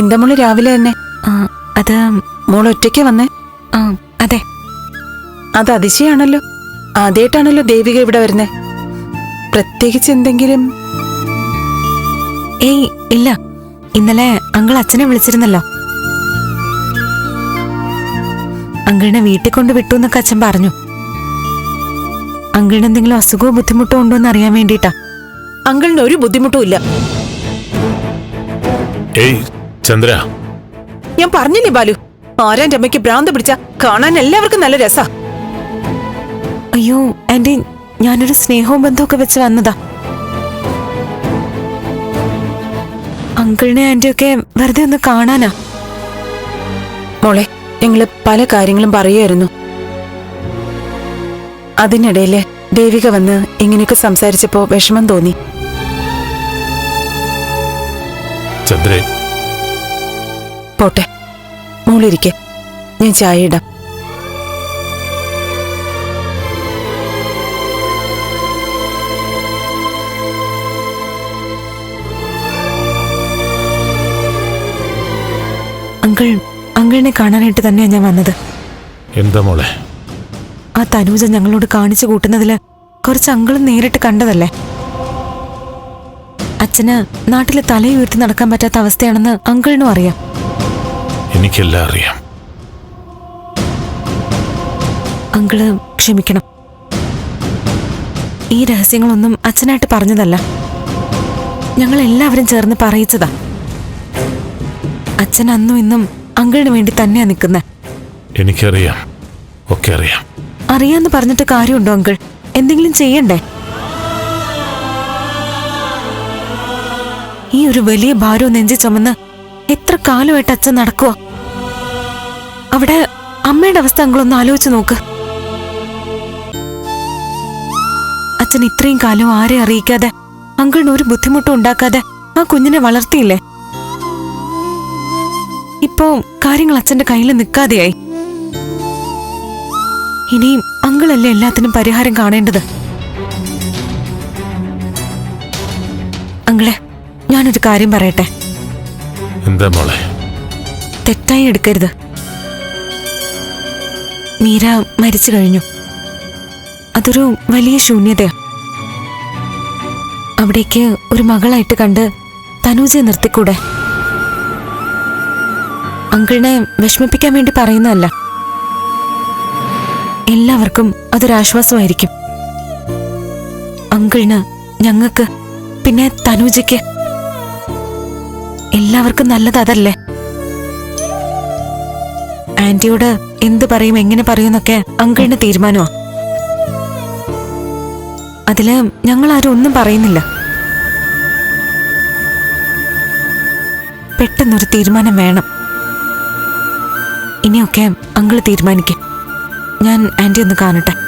എന്താ മോൾ രാവിലെ തന്നെ. അത് മോൾ ഒറ്റയ്ക്ക് വന്നേ. ആ അതെ. അത് അതിശയാണല്ലോ. ആദ്യമായിട്ടാണല്ലോ ദേവിക ഇവിടെ വരുന്നേ. പ്രത്യേകിച്ച് എന്തെങ്കിലും? ഏയ് ഇല്ല. ഇന്നലെ അങ്കിൾ അച്ഛനെ വിളിച്ചിരുന്നല്ലോ. അങ്കിളിനെ വീട്ടിൽ കൊണ്ട് വിട്ടു എന്നൊക്കെ അച്ഛൻ പറഞ്ഞു. അങ്കിളിന് എന്തെങ്കിലും അസുഖമോ ബുദ്ധിമുട്ടോ ഉണ്ടോ എന്ന് അറിയാൻ വേണ്ടിട്ടാ അങ്കിളിന് ഒരു ബുദ്ധിമുട്ടും ഇല്ല. ഏയ് ചന്ദ്ര. ഞാൻ പറഞ്ഞില്ലേ ബാലു? ആരാന്റെ അമ്മയ്ക്ക് ഭ്രാന്ത് പിടിച്ച കാണാൻ എല്ലാവർക്കും നല്ല രസാ. അയ്യോ ആന്റി ഞാനൊരു സ്നേഹവും ബന്ധമൊക്കെ വെച്ച് വന്നതാ. അങ്കിളിനെ ആന്റിയൊക്കെ വെറുതെ ഒന്ന് കാണാനാ. മോളെ ഞങ്ങൾ പല കാര്യങ്ങളും പറയുമായിരുന്നു അതിനിടയിൽ ദേവിക വന്ന് ഇങ്ങനെയൊക്കെ സംസാരിച്ചപ്പോ വിഷമം തോന്നി. ചന്ദ്രേ പോട്ടെ. മോളിരിക്കെ. ഞാൻ ചായ ഇടാം. അങ്കിൾ അങ്കിളിനെ കാണാനായിട്ട് തന്നെയാ ഞാൻ വന്നത്. എന്താ മോളെ? ആ തനൂജ ഞങ്ങളോട് കാണിച്ചു കൂട്ടുന്നതിൽ കുറച്ച് അങ്കിളും നേരിട്ട് കണ്ടതല്ലേ? അച്ഛന് നാട്ടിലെ തലയുയർത്തി നടക്കാൻ പറ്റാത്ത അവസ്ഥയാണെന്ന് അങ്കിളിനും അറിയാം. എനിക്കെല്ലാം അറിയാം. അങ്കിൾ ക്ഷമിക്കണം. ഈ രഹസ്യങ്ങളൊന്നും അച്ഛനായിട്ട് പറഞ്ഞതല്ല. ഞങ്ങൾ എല്ലാവരും ചേർന്ന് പറയിച്ചതാ. അച്ഛൻ അന്നും ഇന്നും അങ്കിളിന് വേണ്ടി തന്നെയാ നിൽക്കുന്നത് എനിക്കറിയാം. ഒക്കെ അറിയാം. അറിയാന്ന് പറഞ്ഞിട്ട് കാര്യമുണ്ടോ അങ്കിൾ? എന്തെങ്കിലും ചെയ്യണ്ടേ? ഈ ഒരു വലിയ ഭാരവും നെഞ്ചി ചുമന്ന് എത്ര കാലമായിട്ട് അച്ഛൻ നടക്കുക അവിടെ അമ്മയുടെ അവസ്ഥ അങ്ങളൊന്ന് ആലോചിച്ച് നോക്ക്. അച്ഛൻ ഇത്രയും കാലം ആരെ അറിയിക്കാതെ അങ്കിളിന് ഒരു ബുദ്ധിമുട്ടും ഉണ്ടാക്കാതെ ആ കുഞ്ഞിനെ വളർത്തിയില്ലേ? ഇപ്പോ കാര്യങ്ങൾ അച്ഛന്റെ കയ്യിൽ നിൽക്കാതെയായി. ഇനിയും അങ്കിളല്ലേ എല്ലാത്തിനും പരിഹാരം കാണേണ്ടത്? അങ്കിളെ ഞാനൊരു കാര്യം പറയട്ടെ? എന്താ മോളെ? തെറ്റായി എടുക്കരുത്. മീര മരിച്ചു കഴിഞ്ഞു. അതൊരു വലിയ ശൂന്യതയാ അവിടേക്ക് ഒരു മകളായിട്ട് കണ്ട് തനൂജയെ നിർത്തിക്കൂടെ? അങ്കിളിനെ വിഷമിപ്പിക്കാൻ വേണ്ടി പറയുന്നതല്ല. എല്ലാവർക്കും അതൊരാശ്വാസമായിരിക്കും അങ്കിളിന് ഞങ്ങൾക്ക് പിന്നെ തനൂജയ്ക്ക്. എല്ലാവർക്കും നല്ലത് അതല്ലേ? ആന്റിയോട് എന്ത് പറയും എങ്ങനെ പറയുമെന്നൊക്കെ അങ്കിളിന് തീരുമാനമാ. അതിൽ ഞങ്ങൾ ആരും ഒന്നും പറയുന്നില്ല. പെട്ടെന്നൊരു തീരുമാനം വേണം. ഇനിയൊക്കെ അങ്കിൾ തീരുമാനിക്കും. ഞാൻ ആന്റി ഒന്ന് കാണട്ടെ.